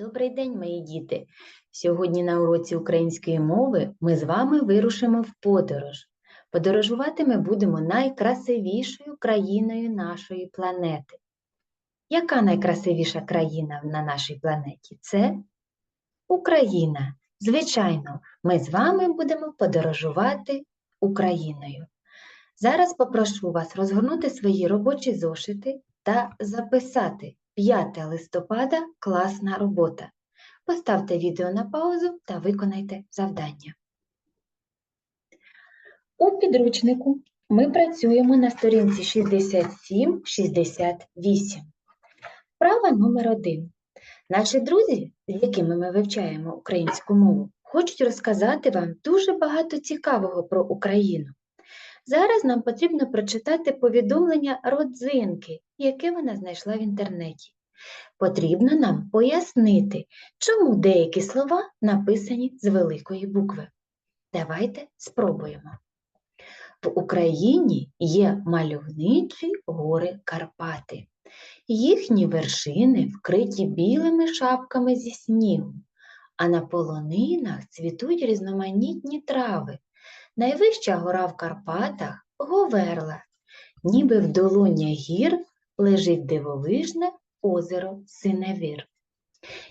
Добрий день, мої діти! Сьогодні на уроці української мови ми з вами вирушимо в подорож. Подорожувати ми будемо найкрасивішою країною нашої планети. Яка найкрасивіша країна на нашій планеті? Це Україна. Звичайно, ми з вами будемо подорожувати Україною. Зараз попрошу вас розгорнути свої робочі зошити та записати 5 листопада класна робота. Поставте відео на паузу та виконайте завдання. У підручнику ми працюємо на сторінці 67-68. Вправа номер 1. Наші друзі, з якими ми вивчаємо українську мову, хочуть розказати вам дуже багато цікавого про Україну. Зараз нам потрібно прочитати повідомлення родзинки, яке вона знайшла в інтернеті. Потрібно нам пояснити, чому деякі слова написані з великої букви. Давайте спробуємо. В Україні є мальовничі гори Карпати. Їхні вершини вкриті білими шапками зі снігу, а на полонинах цвітуть різноманітні трави. Найвища гора в Карпатах Говерла, ніби в долоня гір лежить дивовижне озеро Синевір.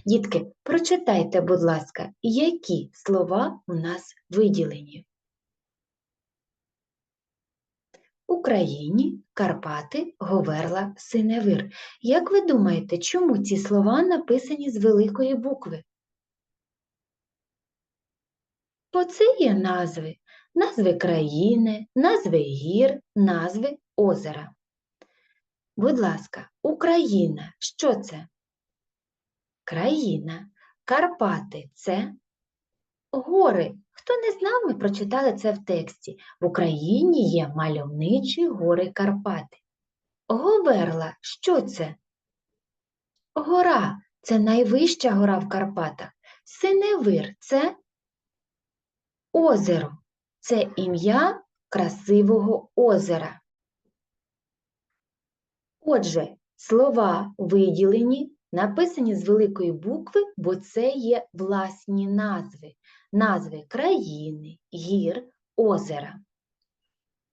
Дітки, прочитайте, будь ласка, які слова у нас виділені. Україні, Карпати, Говерла, Синевир. Як ви думаєте, чому ці слова написані з великої букви? Бо це є назви, назви країни, назви гір, назви озера. Будь ласка, Україна що це? Країна. Карпати це гори. Хто не знав, ми прочитали це в тексті. В Україні є мальовничі гори Карпати. Говерла, що це? Гора це найвища гора в Карпатах. Синевир це озеро. Це ім'я красивого озера. Отже, слова виділені, написані з великої букви, бо це є власні назви, назви країни, гір, озера.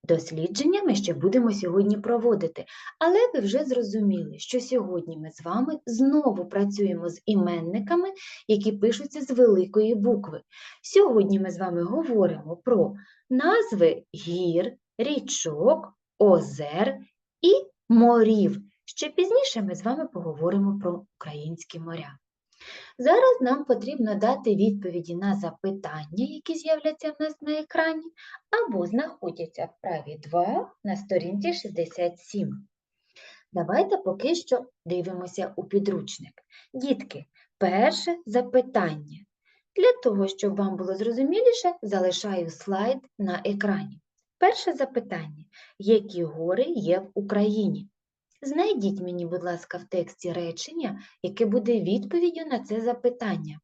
Дослідження ми ще будемо сьогодні проводити, але ви вже зрозуміли, що сьогодні ми з вами знову працюємо з іменниками, які пишуться з великої букви. Сьогодні ми з вами говоримо про назви гір, річок, озер і морів. Ще пізніше ми з вами поговоримо про українські моря. Зараз нам потрібно дати відповіді на запитання, які з'являться в нас на екрані, або знаходяться в праві 2 на сторінці 67. Давайте поки що дивимося у підручник. Дітки, перше запитання. Для того, щоб вам було зрозуміліше, залишаю слайд на екрані. Перше запитання. Які гори є в Україні? Знайдіть мені, будь ласка, в тексті речення, яке буде відповіддю на це запитання.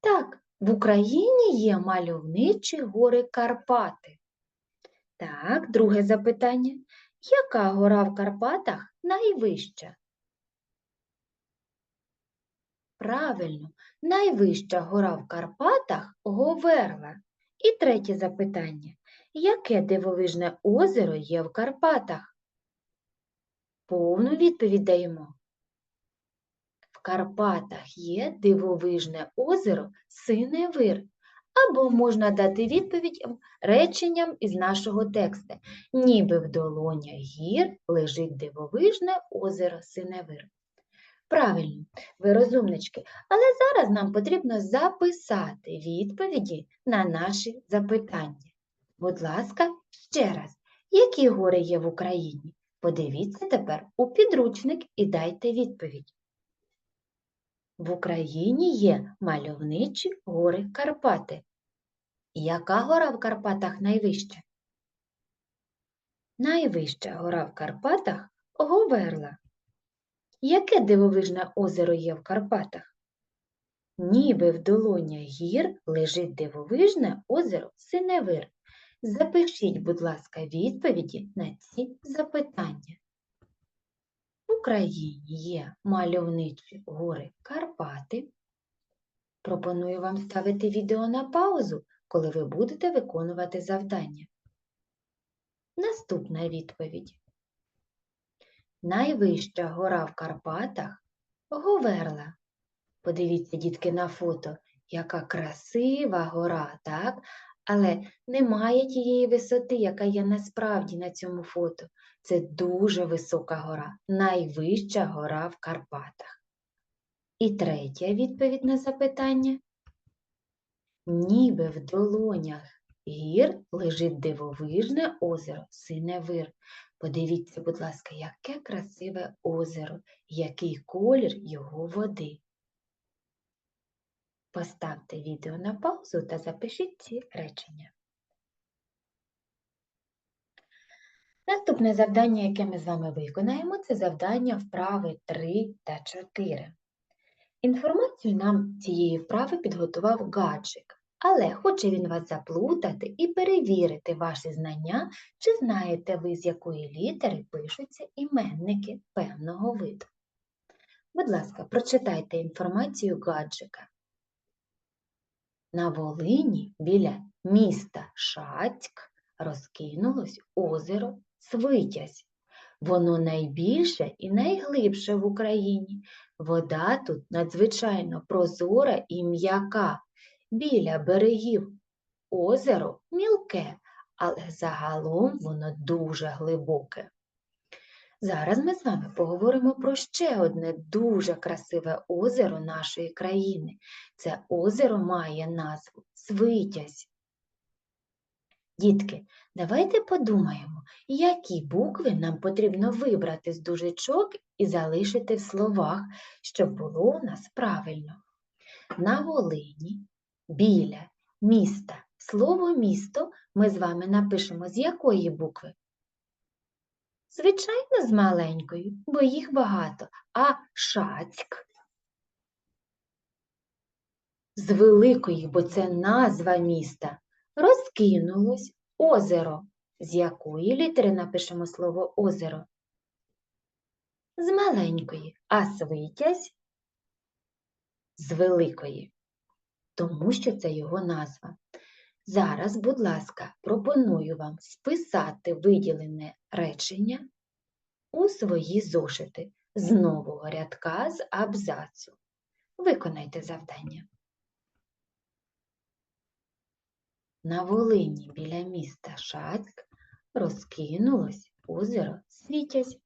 Так, в Україні є мальовничі гори Карпати. Так, друге запитання. Яка гора в Карпатах найвища? Правильно, найвища гора в Карпатах Говерла. І третє запитання. Яке дивовижне озеро є в Карпатах? Повну відповідь даємо. В Карпатах є дивовижне озеро Синевир. Або можна дати відповідь реченням із нашого тексту. Ніби в долоня гір лежить дивовижне озеро Синевир. Правильно, ви розумнички, але зараз нам потрібно записати відповіді на наші запитання. Будь ласка, ще раз, які гори є в Україні? Подивіться тепер у підручник і дайте відповідь. В Україні є мальовничі гори Карпати. Яка гора в Карпатах найвища? Найвища гора в Карпатах Говерла. Яке дивовижне озеро є в Карпатах? Ніби в долоня гір лежить дивовижне озеро Синевир. Запишіть, будь ласка, відповіді на ці запитання. У Україні є мальовничі гори Карпати. Пропоную вам ставити відео на паузу, коли ви будете виконувати завдання. Наступна відповідь. Найвища гора в Карпатах Говерла. Подивіться, дітки, на фото, яка красива гора, так? Але немає тієї висоти, яка є насправді на цьому фото. Це дуже висока гора, найвища гора в Карпатах. І третя відповідь на запитання. Ніби в долонях гір лежить дивовижне озеро Синевир. Подивіться, будь ласка, яке красиве озеро, який колір його води. Поставте відео на паузу та запишіть ці речення. Наступне завдання, яке ми з вами виконаємо, це завдання вправи 3 та 4. Інформацію нам цієї вправи підготував гаджик, але хоче він вас заплутати і перевірити ваші знання, чи знаєте ви, з якої літери пишуться іменники певного виду. Будь ласка, прочитайте інформацію гаджика. На Волині біля міста Шацьк розкинулось озеро Свитязь. Воно найбільше і найглибше в Україні. Вода тут надзвичайно прозора і м'яка. Біля берегів озеро мілке, але загалом воно дуже глибоке. Зараз ми з вами поговоримо про ще одне дуже красиве озеро нашої країни. Це озеро має назву Свитязь. Дітки, давайте подумаємо, які букви нам потрібно вибрати з дужечок і залишити в словах, щоб було у нас правильно. На Волині, біля міста, слово місто ми з вами напишемо з якої букви? Звичайно, з маленькою, бо їх багато, а Шацьк з великої, бо це назва міста. Розкинулось озеро. З якої літери напишемо слово озеро? З маленької, а свитязь з великої, тому що це його назва. Зараз, будь ласка, пропоную вам списати виділене речення у свої зошити з нового рядка з абзацу. Виконайте завдання. На Волині біля міста Шацьк розкинулось озеро Світязь.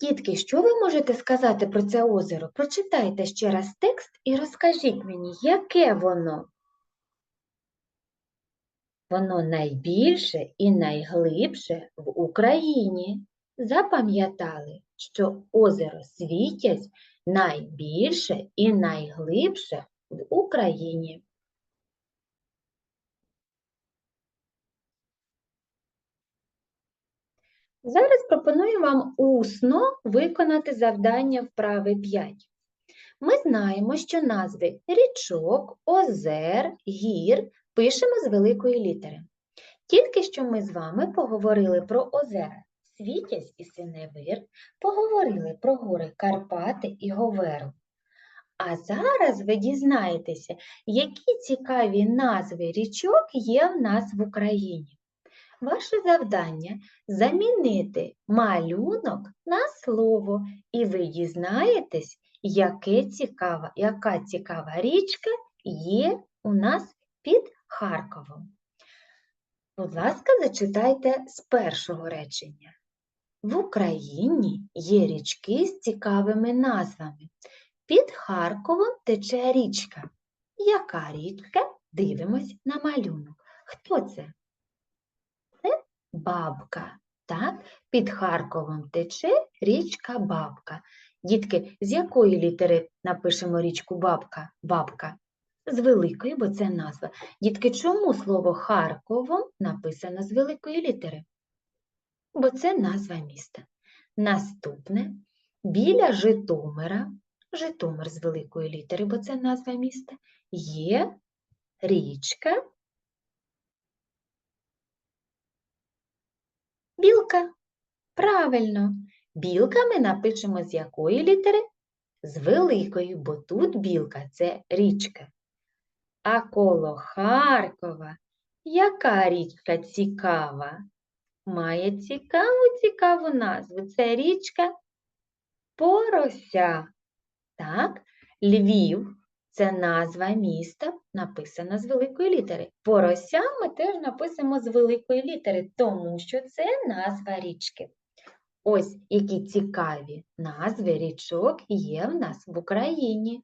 Дітки, що ви можете сказати про це озеро? Прочитайте ще раз текст і розкажіть мені, яке воно? Воно найбільше і найглибше в Україні. Запам'ятали, що озеро Світязь найбільше і найглибше в Україні. Зараз пропоную вам усно виконати завдання вправи 5. Ми знаємо, що назви річок, озер, гір пишемо з великої літери. Тільки що ми з вами поговорили про озера Світязь і Синевир, поговорили про гори Карпати і Говерлу. А зараз ви дізнаєтеся, які цікаві назви річок є в нас в Україні. Ваше завдання замінити малюнок на слово, і ви дізнаєтесь, яке цікава, яка цікава річка є у нас під Харковом. Будь ласка, зачитайте з першого речення. В Україні є річки з цікавими назвами. Під Харковом тече річка. Яка річка? Дивимось на малюнок. Хто це? Бабка. Так? Під Харковом тече річка Бабка. Дітки, з якої літери напишемо річку Бабка? Бабка? З великої, бо це назва. Дітки, чому слово Харковом написано з великої літери? Бо це назва міста. Наступне біля Житомира Житомир з великої літери, бо це назва міста, є річка Білка. Правильно. Білка ми напишемо з якої літери? З великої, бо тут білка це річка. А коло Харкова яка річка цікава? Має цікаву цікаву назву. Це річка Порося. Так, Львів це назва міста, написана з великої літери. Порося ми теж написимо з великої літери, тому що це назва річки. Ось які цікаві назви річок є в нас в Україні.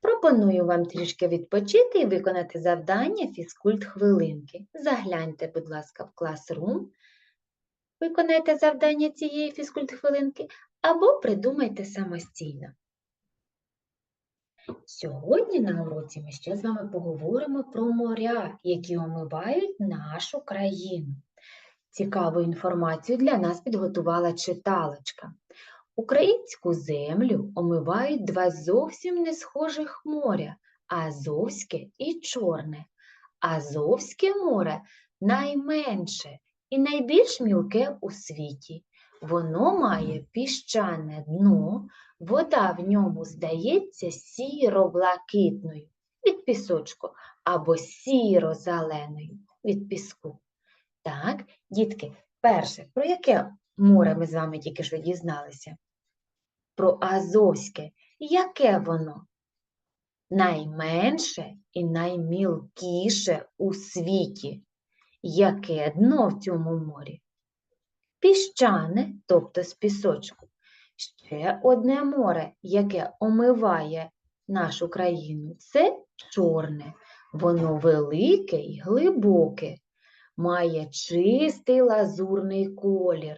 Пропоную вам трішки відпочити і виконати завдання фізкульт хвилинки. Загляньте, будь ласка, в класрум, виконайте завдання цієї фізкульт хвилинки або придумайте самостійно. Сьогодні на уроці ми ще з вами поговоримо про моря, які омивають нашу країну. Цікаву інформацію для нас підготувала читалочка. Українську землю омивають два зовсім не схожих моря Азовське і Чорне. Азовське море найменше і найбільш мілке у світі. Воно має піщане дно, вода в ньому здається сіро-блакитною від пісочку або сіро-зеленою від піску. Так, дітки, перше, про яке море ми з вами тільки що дізналися? Про Азовське. Яке воно? Найменше і наймілкіше у світі. Яке дно в цьому морі? Піщане, тобто з пісочку. Ще одне море, яке омиває нашу країну, це чорне. Воно велике і глибоке, має чистий лазурний колір.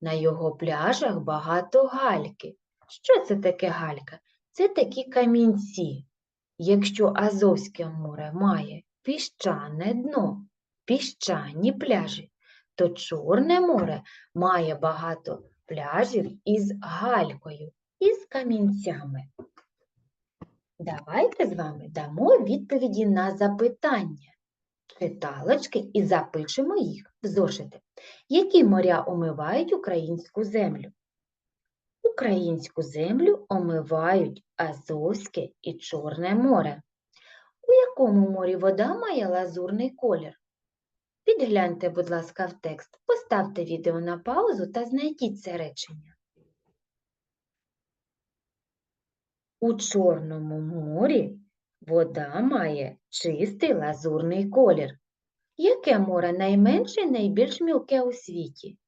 На його пляжах багато гальки. Що це таке галька? Це такі камінці. Якщо Азовське море має піщане дно, піщані пляжі, то Чорне море має багато пляжів із галькою, із камінцями. Давайте з вами дамо відповіді на запитання читалочки і запишемо їх в зошити. Які моря омивають українську землю? Українську землю омивають Азовське і Чорне море. У якому морі вода має лазурний колір? Підгляньте, будь ласка, в текст, поставте відео на паузу та знайдіть це речення. У Чорному морі вода має чистий лазурний колір. Яке море найменше і найбільш мілке у світі?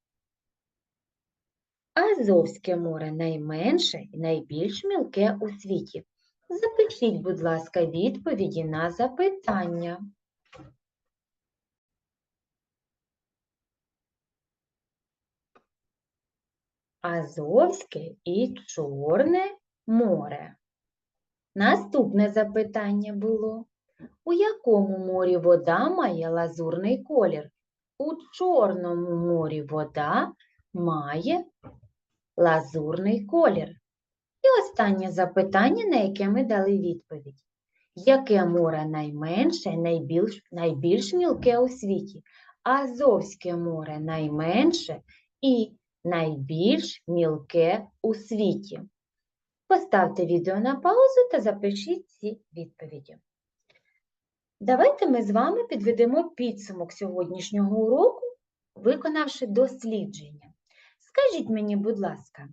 Азовське море найменше і найбільш мілке у світі. Запишіть, будь ласка, відповіді на запитання. Азовське і Чорне море. Наступне запитання було. У якому морі вода має лазурний колір? У Чорному морі вода має лазурний колір. І останнє запитання, на яке ми дали відповідь. Яке море найменше, найбільш, найбільш мілке у світі? Азовське море найменше і найбільш мілке у світі. Поставте відео на паузу та запишіть ці відповіді. Давайте ми з вами підведемо підсумок сьогоднішнього уроку, виконавши дослідження. Скажіть мені, будь ласка,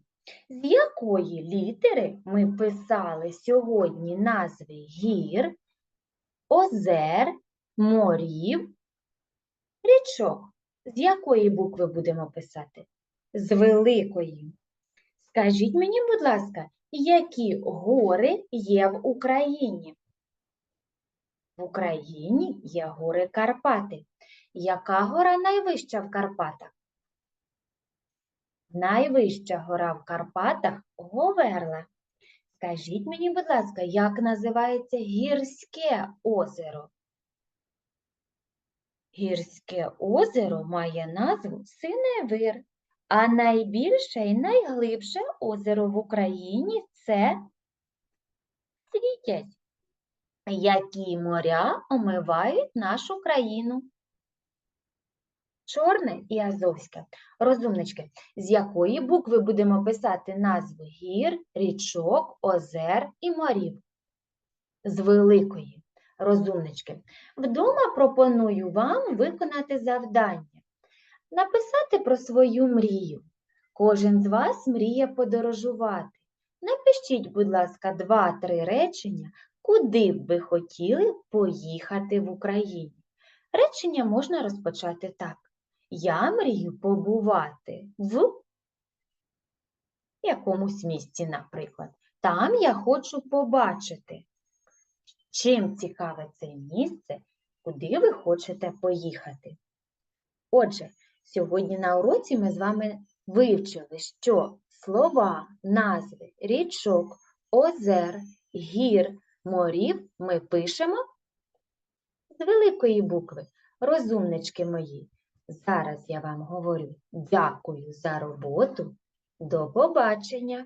з якої літери ми писали сьогодні назви гір, озер, морів, річок? З якої букви будемо писати? З великої. Скажіть мені, будь ласка, які гори є в Україні? В Україні є гори Карпати. Яка гора найвища в Карпатах? Найвища гора в Карпатах Говерла. Скажіть мені, будь ласка, як називається гірське озеро? Гірське озеро має назву Синевир. А найбільше і найглибше озеро в Україні це Світязь. Які моря омивають нашу країну? Чорне і Азовське. Розумнички, з якої букви будемо писати назви гір, річок, озер і морів? З великої. Розумнички. Вдома пропоную вам виконати завдання. Написати про свою мрію. Кожен з вас мріє подорожувати. Напишіть, будь ласка, два-три речення, куди б ви хотіли поїхати в Україні. Речення можна розпочати так. Я мрію побувати в якомусь місці, наприклад. Там я хочу побачити. Чим цікаве це місце, куди ви хочете поїхати. Отже, сьогодні на уроці ми з вами вивчили, що слова, назви річок, озер, гір, морів ми пишемо з великої букви. Розумнички мої, зараз я вам говорю дякую за роботу. До побачення!